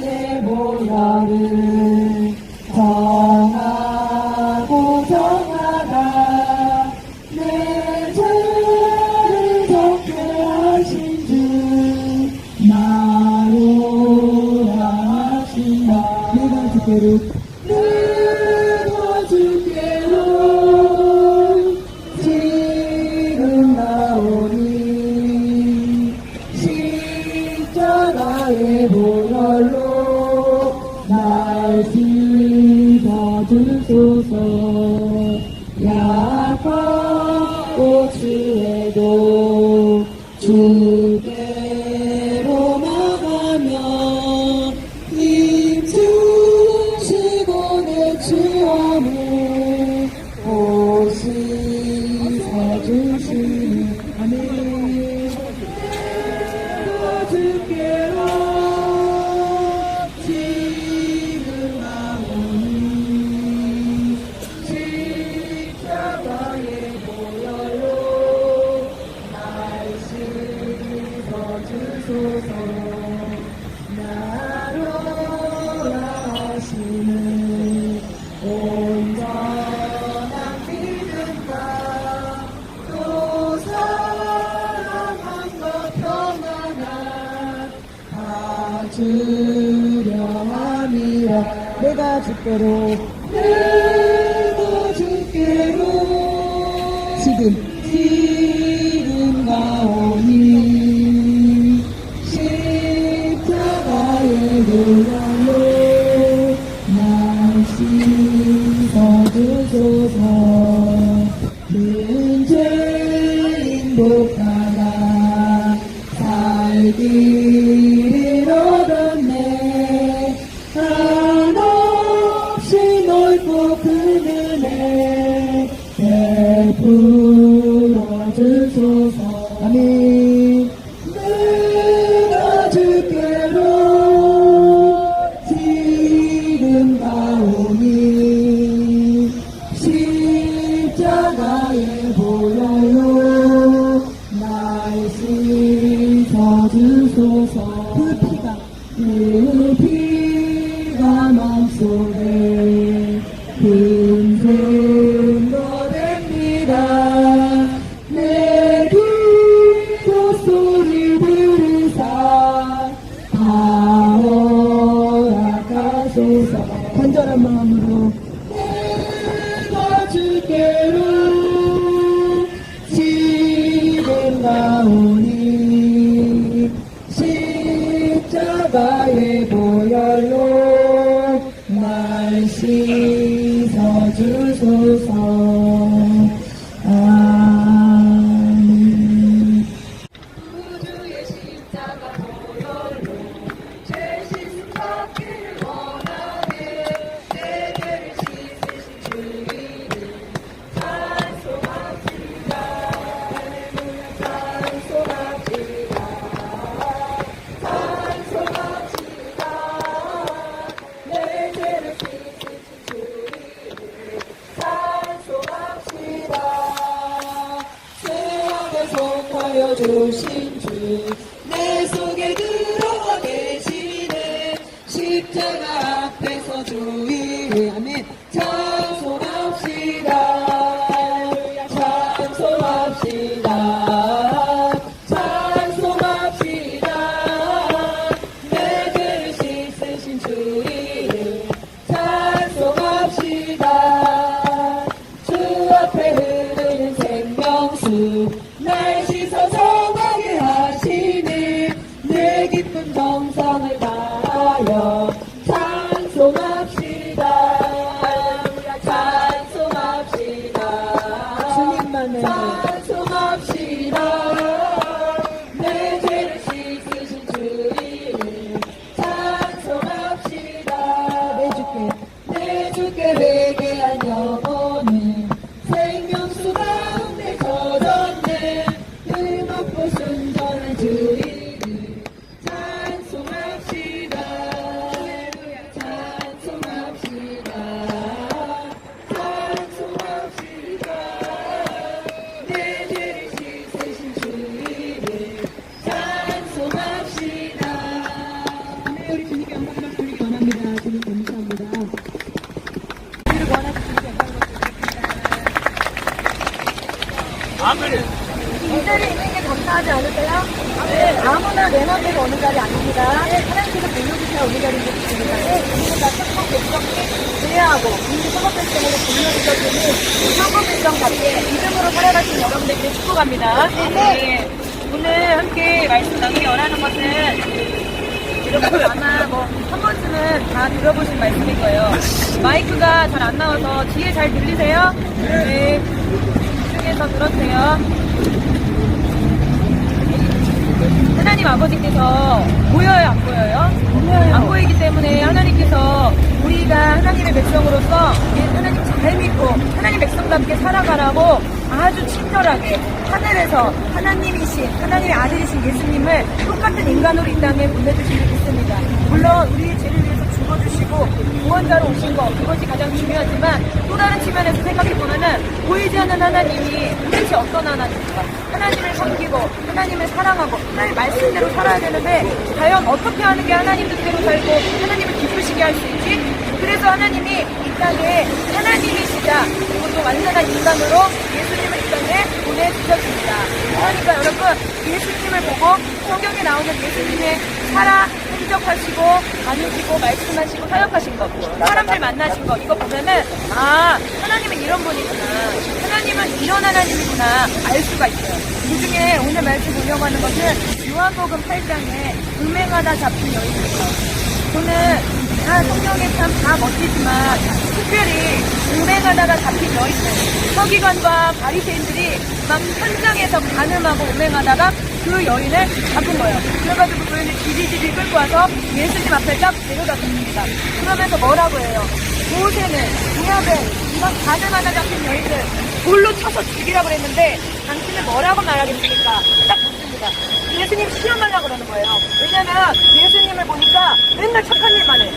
내 모양을 Thank you. 주려 함이라. 내가 죽도록 Jesús. Amén. 보여주신 주 내 속에 들어와 계시네. 십자가 앞에서 주의 아멘 마음대로 오는 자리 아닙니다. 하나님께서 불러주셔야 오는 자리인 것입니다. 우리가 천국 백성이 제하고 우리 백성으로 불러주셔주는 천국 백성답게 믿음으로 살아가신 여러분들께 축복합니다. 네. 오늘 함께 말씀 나누기 원하는 것은 여러분 아마 뭐 한 번쯤은 다 들어보신 말씀일 거예요. 마이크가 잘 안 나와서 뒤에 잘 들리세요? 네. 집중해서 들어주세요. 하나님 아버지께서 보여요, 안 보여요? 안 보이기 때문에 하나님께서 우리가 하나님의 백성으로서 하나님 잘 믿고 하나님 백성답게 살아가라고 아주 친절하게 하늘에서 하나님이신 하나님의 아들이신 예수님을 똑같은 인간으로 이 땅에 보내주신 게 있습니다. 물론 우리의 죄를 위해서 죽어주시고 구원자로 오신 거 그것이 가장 중요하지만 또 다른 측면에서 생각해보면은 보이지 않는 하나님이 도대체 어떤 하나님인가 하나님을 섬기고 하나님을 사랑하고 하나님 말씀대로 살아야 되는데 과연 어떻게 하는 게 하나님 뜻대로 살고 하나님을 기쁘시게 할 수 있지? 그래서 하나님이 이 땅에 하나님이시자 그리고 완전한 인간으로 예수님을 이 땅에 보내주셨습니다. 그러니까 여러분 예수님을 보고 성경에 나오는 예수님의 살아 행적하시고 다니시고 말씀하시고 사역하신 것 사람들 만나신 것 이거 보면은 아 하나님은 이런 분이구나 하나님은 이런 하나님이구나 알 수가 있어요. 그 중에 오늘 말씀 보려고 하는 것은 요한복음 8장에 음행하다 잡힌 여인입니다. 저는 다 성경에 참 다 멋지지만 특별히 음행하다가 잡힌 여인들 서기관과 바리새인들이 막 현장에서 간음하고 음행하다가 그 여인을 잡은 거예요. 그래가지고 그 여인을 지지지지 끌고 와서 예수님 앞에 딱 데려다 줍니다. 그러면서 뭐라고 해요? 모세는 구약에 이런 간음하다 잡힌 여인들 돌로 쳐서 죽이라고 그랬는데 당신은 뭐라고 말하겠습니까? 딱 묻습니다. 예수님 시험하려고 그러는 거예요. 왜냐면 예수님을 보니까 맨날 착한 일만 해.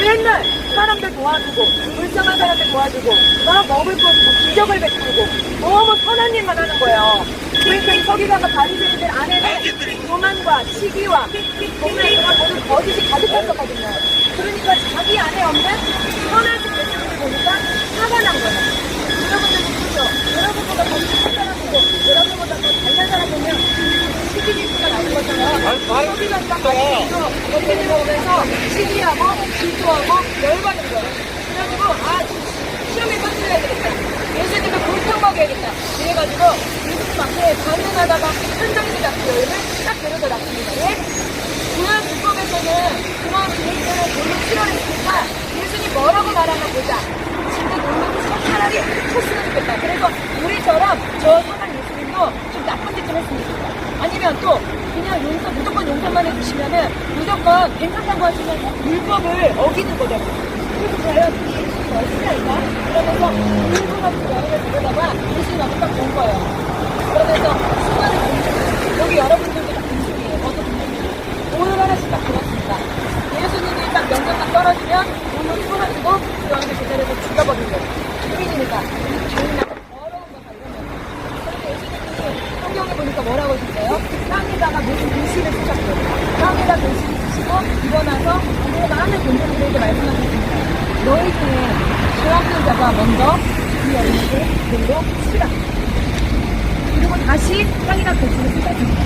맨날 사람들 도와주고 불쌍한 사람들 도와주고 막 먹을 거 주고 기적을 베풀고 너무 선한 일만 하는 거예요. 그러니까 이 서기관과 바리새인들 안에는 교만과 시기와 정말 그런 모든 거짓이 가득했었거든요. 그러니까 자기 안에 없는 선하신 예수님을 보니까 화가 난 거예요. 여러분들도 그렇죠. 여러분보다 더 착한 사람이고 여러분보다 더 잘난 사람 보면 시기질투가 나는 것처럼 서기관과 바리새인도 예수님을 보면서 시기하고 질투하고 열받는 거예요. 그래가지고 아 시험에 빠뜨려야 되겠다. 예수님을 골탕 먹여야겠다. 그래가지고 앞에 반응하다가 현장에서 잡힌 여인을 딱 데려다 놨습니다. 왜? 구약 율법에서는 그런 계획들을 돌로 치러냈으니까 예수님 뭐라고 말하나 보자. 진짜 놀라고 차라리 쳤으면 좋겠다. 그래서 우리처럼 저 예수님도 좀 나쁜 짓 좀 했으면 좋겠다. 아니면 또 그냥 용서 무조건 용서만 해주시면은 무조건 괜찮다고 하시면 율법을 어기는 거죠. 그래서 과연 이 예수님 어떻게 할까? 그러면서 같은 여행을 들여다가 예수님 앞에 딱본 거예요. 그러면서 수많은 공주들 여기 여러분들도 다 공주이에요. 저도 공주이에요. 오늘 하나씩 딱 들었습니다. 예수님이 딱 명령 딱 떨어지면 오늘 풀어주고 그 여인을 제자리에서 죽여버린 거예요. 주인이니까 주인하고 더러운 거다 이런 거예요. 그런데 예수님이 성경에 보니까 뭐라고 했어요? 땅에다가 무슨 글씨를 쓰셨어요. 땅에다 글씨를 쓰시고 일어나서 우리가 많은 공주들에게 말씀하셨습니다. 너희 중에 죄 없는 자가 먼저 이 여인에게 돌로 치라. 그리고 다시 땅에다 글씨를 쓰셨습니다.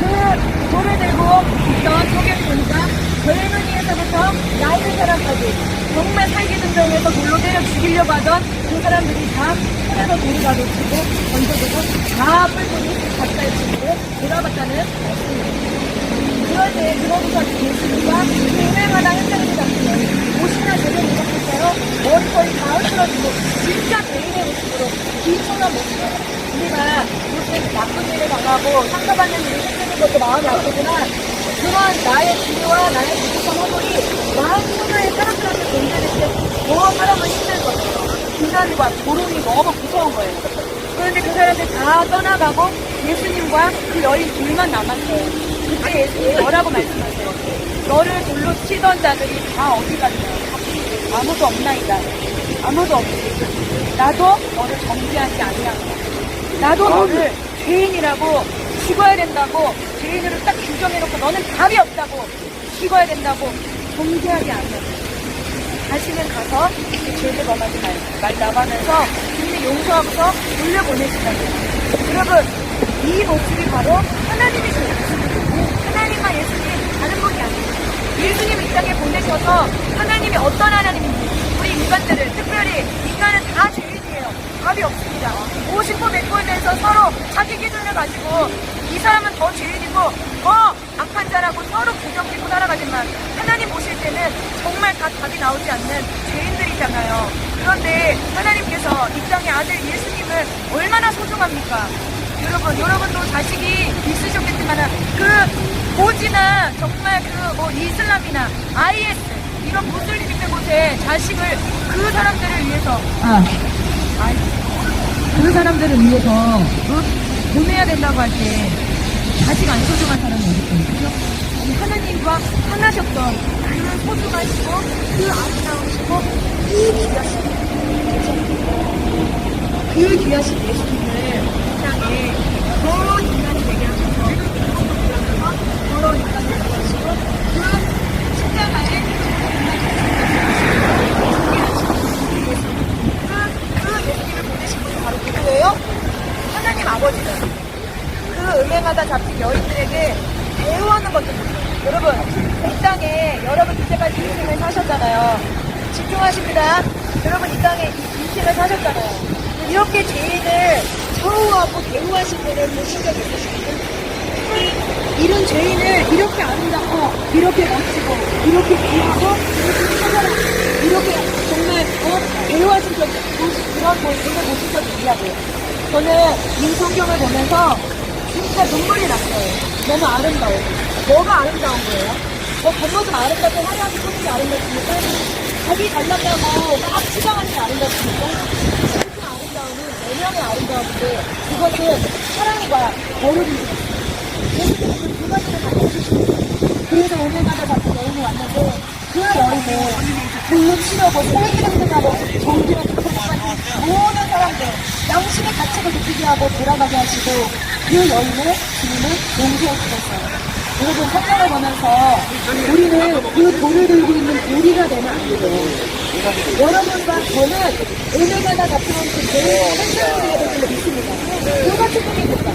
그 돌을 들고 있던 성경을 보니까 젊은이에서부터 나이 든 사람까지 정말 살기 등등해서 돌로 때려 죽이려고 하던 그 사람들이 다 손에서 다 놓치고 던져두고 다 뿔뿔이 가까이 치고 돌아봤다는 말씀입니다. 그럴 때 그로부터 예수님과 그 유명하다 현장에서 잡히는 옷이나 제대로 입었을까요? 머리 거의 다 흐트러지고 진짜 개인의 모습으로 비천한 모습이에요. 우리가 무슨 나쁜 일을 당하고 상처받는 일이 생기는 것도 마음이 아프지만 그런 나의 기류와 나의 부족한 허물이 마음 하나의 사람들한테 존재할 때더 사람을 비난과 고름이 너무 무서운 거예요. 그런데 그 사람들 다 떠나가고 예수님과 그 여인 둘만 남았어요. 그때 예수님이 뭐라고 말씀하세요? 너를 돌로 치던 자들이 다 어디 갔냐? 아무도 없나이다. 아무도 없지. 나도 너를 정죄하지 아니하노라. 나도 너를 죄인이라고 죽어야 된다고 죄인으로 딱 규정해놓고 너는 답이 없다고 죽어야 된다고 정죄하지 않는다. 다시는 가서 이렇게 즐겨봐하지 말, 나가면서 주님이 용서하고서 돌려보내신다는 여러분, 이 모습이 바로 하나님이신 모습이고 하나님과 예수님 다른 분이 아니에요. 예수님 이 땅에 보내셔서 하나님이 어떤 하나님인지 우리 인간들을 특별히 인간은 다 죄인이에요. 답이 없습니다. 50호 100호에 대해서 서로 자기 기준을 가지고 이 사람은 더 죄인이고 더 악한 자라고 서로 구경짓고 살아가지만 하나님 보실 때는 정말 다 답이 나오지 않는 죄인 들이잖아요. 그런데 하나님께서 이 땅의 아들 예수님을 얼마나 소중합니까? 여러분, 여러분도 자식이 있으셨겠지만 그 고지나 정말 그 뭐 이슬람이나 IS 이런 무슬림 있는 곳에 자식을 그 사람들을 위해서 아, 그 사람들을 위해서 뭐 보내야 된다고 할 때 자식 안 소중한 사람이 어디 있습니까? 이 하나님과 하나셨던 그 소중하시고 그 아름다우시고 그 귀하신 그 귀하신 예수님을 이 땅에 더러운 인간이 되게 하셔서 더러운 인간이 되게 하시고 그 십자가에 그, 그 예수님을 보내신 분이 바로 누구예요? 하나님 아버지는 그 음행하다 잡힌 여인들에게 대우하는 것도. 여러분, 이 땅에 여러분 이때까지 인생을 사셨잖아요. 집중하십니다. 여러분 이 땅에 이 인생을 사셨잖아요. 이렇게 죄인을 처우하고 대우하신 분을 보신 적 있으십니까? 이런 죄인을 이렇게 아름답고 이렇게 멋지고 이렇게 귀하고 이렇게 찬란하고 이렇게 정말 어, 대우하신 적 보시- 그런 모습을 보신 적이 있냐고요. 저는 이 성경을 보면서 진짜 눈물이 났어요. 너무 아름다워요. 뭐가 아름다운 거예요? 뭐 겉모습 아름답고 화려하게 꾸미기 아름답습니까? 자기 잘났다고 막 치장하는 게 아름답습니까? 진짜 아름다움은 내면의 아름다움인데 그것은 사랑과 버릇입니다. 예수님은 두 가지를 다 해주십니다. 그래서 오늘마다 같은 여인이 왔는데 그 여인은 불로 치려고 홀기름등하고 정기로 부탁하는 모든 사람들 양심의 가책을 느끼게 하고 돌아가게 하시고 그 여인을 주님은 용서해 주셨어요. 여러분 성경을 보면서 우리는 그 돌을 들고 있는 우리가 되면 안 돼요. 여러분과 저는 은혜가 잡히는 그 죄의 현장이 되어야 될 줄로 믿습니다. 누가 축복입니까?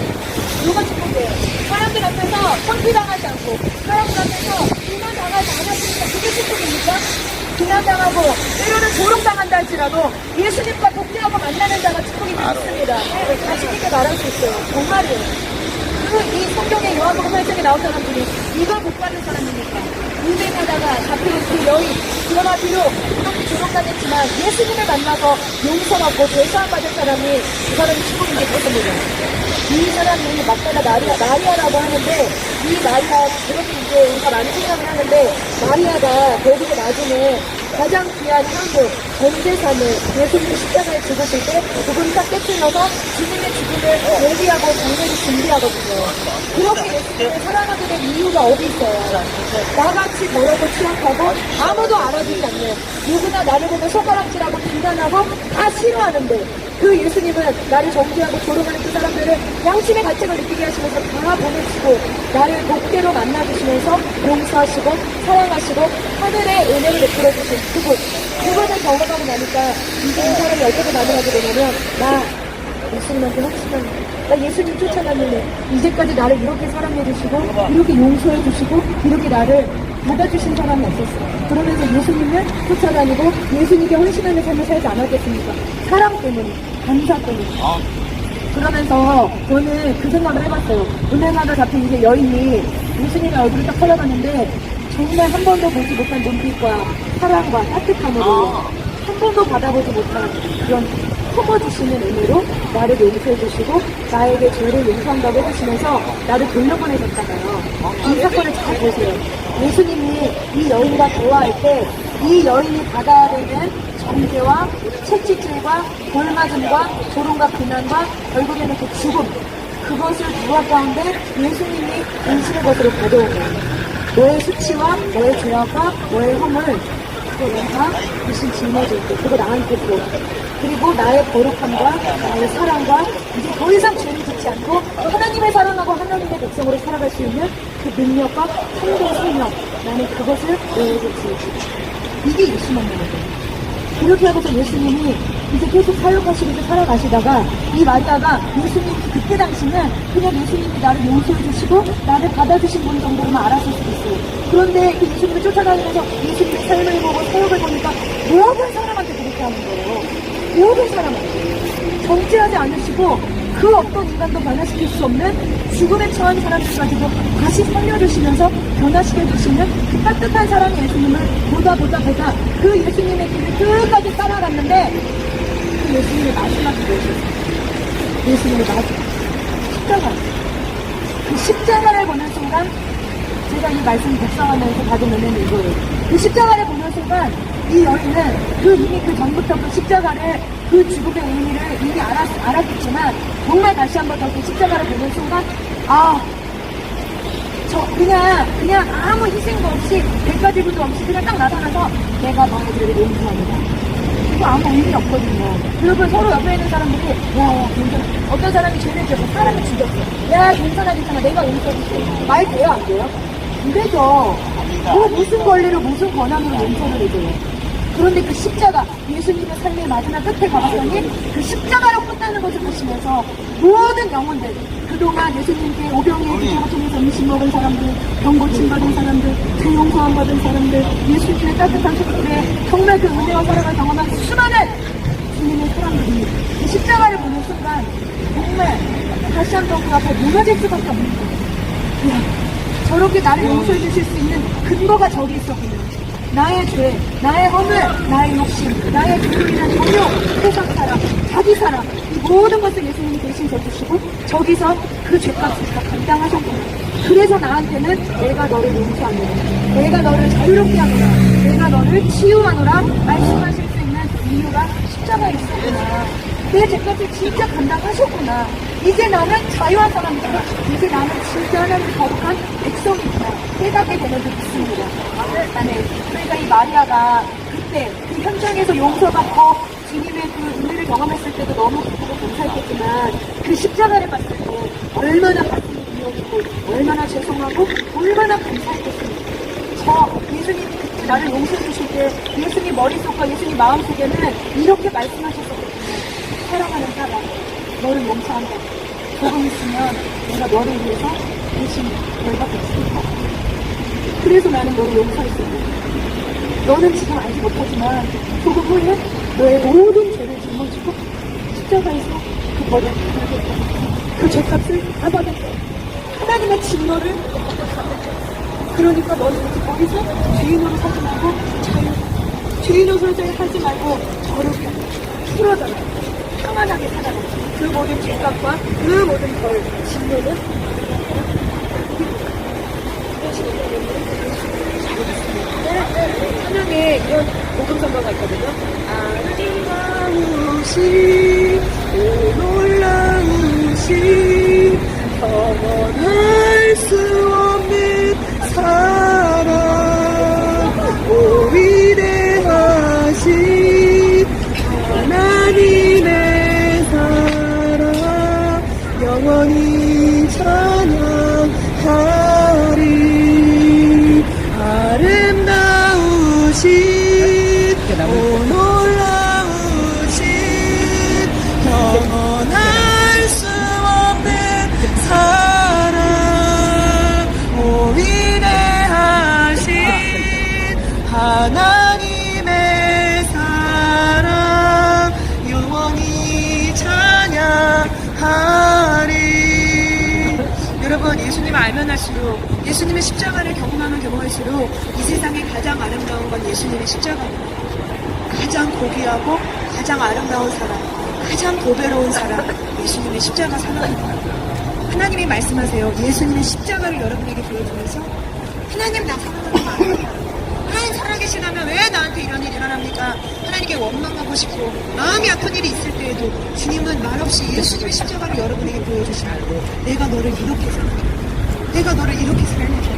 누가 축복해요? 사람들 앞에서 성피당하지 않고 사람들 앞에서 비난당하지 않았으니까 그게 축복입니까? 비난당하고 때로는 조롱당한다 할지라도 예수님과 독대하고 만나는 자가 축복이 있습니다. 자신 있게 말할 수 있어요. 정말이에요. 그이 성경의 요한복음 8장에 나온 사람들이 이걸 못 받는 사람입니까? 인생하다가 잡히는 그 여인 그러나 비록 그렇게 조롱당했지만 예수님을 만나서 용서받고 죄사함 받은 사람이 그 사람이 축복인 게 그렇습니다. 이 사람이 막다가 마리아, 마리아라고 하는데 이 마리아 그렇게 이제 우리가 많이 생각을 하는데 마리아가 거기서 나중에 가장 귀한 향도 전재산을 예수님이 십자가에 죽으실 때 그분 딱 깨뜨려서 주님의 죽음을 예비하고 장례를 준비하거든요. 그렇게 예수님을 사랑하게 된 이유가 어디 있어요? 나같이 더럽고 취약하고 아무도 알아주지 않는 누구나 나를 보면 손가락질하고 비난하고 다 싫어하는데 그 예수님은 나를 정죄하고 조롱하는 그 사람들을 양심의 가책을 느끼게 하시면서 다 보내시고 나를 복대로 만나주시면서 용서하시고 사랑하시고 하늘의 은혜를 베풀어 주신 그분 그분을 경험하고 나니까 이제 이 사람이 어떻게 반응하게 되냐면 나 예수님한테 확신한 나 예수님 쫓아갔는데 이제까지 나를 이렇게 사랑해 주시고 이렇게 용서해 주시고 이렇게 나를 받아주신 사람이 없었어. 그러면서 예수님을 쫓아다니고 예수님께 헌신하는 삶을 살지 않았겠습니까? 사랑 때문에, 감사 때문에. 그러면서 저는 그 생각을 해봤어요. 은행하다 잡힌 이제 여인이 예수님의 얼굴을 딱 쳐다봤는데 정말 한 번도 보지 못한 눈빛과 사랑과 따뜻함으로 한 번도 받아보지 못한 그런 품어주시는 의미로 나를 용서해주시고 나에게 죄를 용서한다고 해주시면서 나를 돌려보내셨잖아요. 이 사건을 잘 보세요. 예수님이 이 여인과 대화할 때 이 여인이 받아야 되는 정죄와 채찍질과 돌맞음과 조롱과 비난과 결국에는 그 죽음 그것을 누가 가운데 예수님이 인신의 것으로 가져온 거예요. 너의 수치와 너의 죄악과 너의 허물 그거 내가 대신 짊어질게 그거 나한테 줘 그리고 나의 거룩함과 나의 사랑과 이제 더 이상 죄를 짓지 않고 하나님의 사랑하고 하나님의 백성으로 살아갈 수 있는 그 능력과 참된 생명 나는 그것을 주어줄게 이게 예수님인 거예요. 그렇게 하고서 예수님이 이제 계속 사역하시면서 살아가시다가 이 마리아가 예수님 그때 당시는 그냥 예수님이 나를 용서해 주시고 나를 받아주신 분 정도로만 알았을 수도 있어요. 그런데 그 예수님을 쫓아다니면서 예수님의 삶을 보고 사역을 보니까 모든 사람한테 그렇게 하는 거예요. 모든 사람한테. 정죄하지 않으시고 그 어떤 인간도 변화시킬 수 없는 죽음에 처한 사람들까지도 다시 살려주시면서 변화시켜 주시는 그 따뜻한 사랑의 예수님을 보다 보다 보다 그 예수님의 길을 끝까지 따라갔는데 그 예수님의 마지막이 무엇이었어요? 예수님의 마지막 십자가 그 십자가를 보는 순간 제가 이 말씀 묵상하면서 받은 은혜는 이거예요. 그 십자가를 보는 순간 이 여인은 그 이미 그 전부터 그 십자가를 그 죽음의 의미를 이미 알았, 알았겠지만 정말 다시 한번 더 그 십자가를 보는 순간 아, 저 그냥 그냥 아무 희생도 없이 백가지구도 없이 그냥 딱 나타나서 내가 너희들을 용서합니다. 이거 아무 의미 없거든요. 여러분 서로 옆에 있는 사람들이 야 야 괜찮아. 어떤 사람이 죄를 지어서 사람을 죽였어. 야 괜찮아 괜찮아 내가 용서해줄게. 말 돼요 안 돼요? 안 되죠. 뭐 무슨 권리로 무슨 권한으로 용서를 해줘요. 그런데 그 십자가 예수님의 삶의 마지막 끝에 가봤더니 그 십자가로 끝나는 것을 보시면서 모든 영혼들 그동안 예수님께 오병이의 기적을 통해서 음식 먹은 사람들 병 고침 받은 사람들 죄 용서함 받은 사람들 예수님의 따뜻한 손길에 정말 그 은혜와 사랑을 경험한 수많은 주님의 사람들이 그 십자가를 보는 순간 정말 다시 한번 그 앞에 무너질 수밖에 없는 거예요. 이야, 저렇게 나를 용서해 주실 수 있는 근거가 저기 있었군요. 나의 죄, 나의 허물, 나의 욕심, 나의 죄인이나 정욕, 세상 사람, 자기 사람, 이 모든 것을 예수님이 대신 져주시고 저기서 그 죄값을 다 감당하셨구나. 그래서 나한테는 내가 너를 용서하노라. 내가 너를 자유롭게 하노라. 내가 너를 치유하노라. 말씀하실 수 있는 이유가 십자가에 있었구나. 내 죄값을 진짜 감당하셨구나. 이제 나는 자유한 사람이다. 이제 나는 진짜 하나님 거룩한 백성이구나. 깨닫게 되는 줄 믿습니다. 나는 그러니까 이 마리아가 그때 그 현장에서 용서받고 주님의 그 은혜를 경험했을 때도 너무 기쁘고 감사했겠지만 그 십자가를 봤을 때 얼마나 가슴이 미어지고 얼마나 죄송하고 얼마나 감사했겠습니까. 저 예수님이 나를 용서해 주실 때 예수님 머릿속과 예수님 마음속에는 이렇게 말씀하셨었거든요. 사랑하는 사람, 너를 용서한다. 조금 있으면 내가 너를 위해서 대신 벌받겠습니다. 그래서 나는 너를 용서했어. 너는 지금 알지 못하지만 조금 후에 너의 모든 죄를 짊어지고 십자가에서 그 벌을 받겠다. 그 죄값을 다 받았다. 하나님의 진노를 그러니까 너는 이제 거기서 죄인으로 살지 말고 자유 죄인으로 살지 말고 저렇게 풀어져라 평안하게 살아라 그 모든 죄값과 그 모든 벌 진노는 하나님의 이런 복음 선거가 있거든요. 아름다우시 오 놀라우시 영원할 수 없는 사 아름다우신 오 놀라우신 영원할 수 없는 사랑 오 위대하신 하나님의 사랑 영원히 찬양하리. 여러분 예수님을 알면 할수록 예수님의 십자가를 경험하면 경험할수록 이 세상에 가장 아름다운 건 예수님의 십자가입니다 가장 고귀하고 가장 아름다운 사랑 가장 고배로운 사랑 예수님의 십자가 사랑입니다 하나님이 말씀하세요. 예수님의 십자가를 여러분에게 보여주면서 하나님 나 사랑하는 거 아니에요. 하나님 살아계시다면 왜 나한테 이런 일이 일어납니까? 하나님께 원망하고 싶고 마음이 아픈 일이 있을 때에도 주님은 말없이 예수님의 십자가를 여러분에게 보여주시고 내가 너를 이렇게 사랑해. 내가 너를 이렇게 살려줘.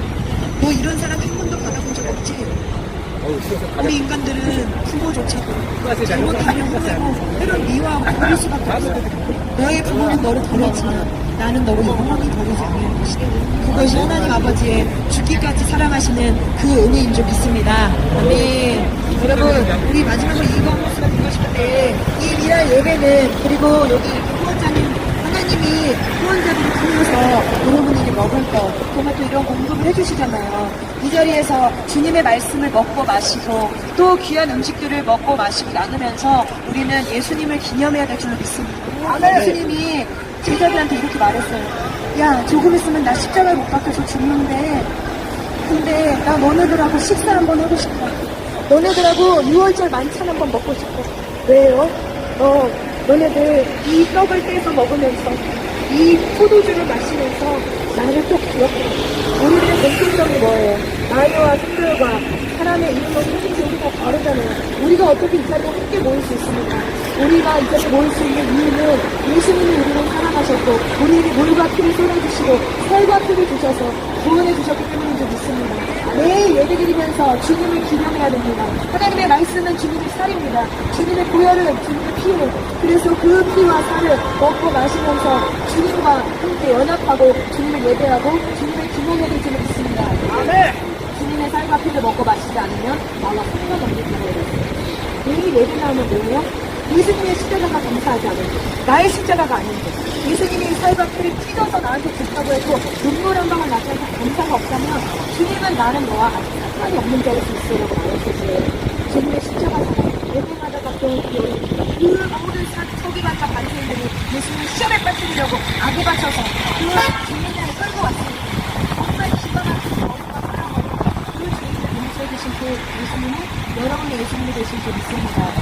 너 이런 사랑 한 번도 받아본 적 없지? 우리 인간들은 부모조차도 잘못하면 혼내고 때론 미워하고 버릴 수밖에 없어. 너의 부모는 너를 버렸지만 나는 너를 영원히 버리지 않을 것이다. 그것이 하나님 아버지의 죽기까지 사랑하시는 그 은혜인 줄 믿습니다. 아멘. 여러분, 우리 마지막으로 이거 한 말씀 드리고 싶은데, 이 미랄 예배는, 그리고 여기 하나님이 후원자들을 통해서 여러분에게 먹을 것, 정말 또 이런 공급을 해주시잖아요. 이 자리에서 주님의 말씀을 먹고 마시고, 또 귀한 음식들을 먹고 마시고 나누면서 우리는 예수님을 기념해야 될줄 믿습니다. 예수님이 제자들한테 이렇게 말했어요. 야, 조금 있으면 나 십자가에 못 박혀서 죽는데, 근데 나 너네들하고 식사 한번 하고 싶다. 너네들하고 6월절 만찬 한번 먹고 싶어. 왜요? 어, 너네들 이 떡을 떼서 먹으면서 이 포도주를 마시면서 나를 또 기억해. 우리들의 공통점이 뭐예요? 나이와 성별과 사람의 이름과 생김이 우리가 다르잖아요. 우리가 어떻게 이 자리에 함께 모일 수 있습니까? 우리가 이 자리에 모일 수 있는 이유는 예수님이 우리를 사랑하셨고 우리에게 물과 피를 쏟아주시고 살과 피를 주셔서 구원해 주셨기 때문인 줄 믿습니다. 매일 예배 드리면서 주님을 기념해야 됩니다. 하나님의 말씀은 주님의 살입니다. 주님의 보혈은 주님의 피예요. 그래서 그 피와 살을 먹고 마시면서 주님과 함께 연합하고 주님을 예배하고 주님을 기념해야 될줄 믿습니다. 주님 피를 먹고 마시지 않으면 나와 상관 없는 거예요. 매일 예배 나오면 뭐예요? 예수님의 십자가가 감사하지 않은데 나의 십자가가 아닌데 예수님이 피를 찢어서 나한테 줬다고 해도 눈물 한 방울 나타나서 감사가 없다면 주님은 나는 너와 상관이 없는 자일 수 있어라고 말했었어요. 주님의 십자가 예배하다가 또그 모든 사- 서기관과 반세인들이 예수님을 시험에 빠뜨리려고 악에 바쳐서 그 주님을 끌고 왔습니다. 정말 기가 막힌 어부가 바라보고 그 죄인을 용서해 주신 그 예수님은 여러분의 예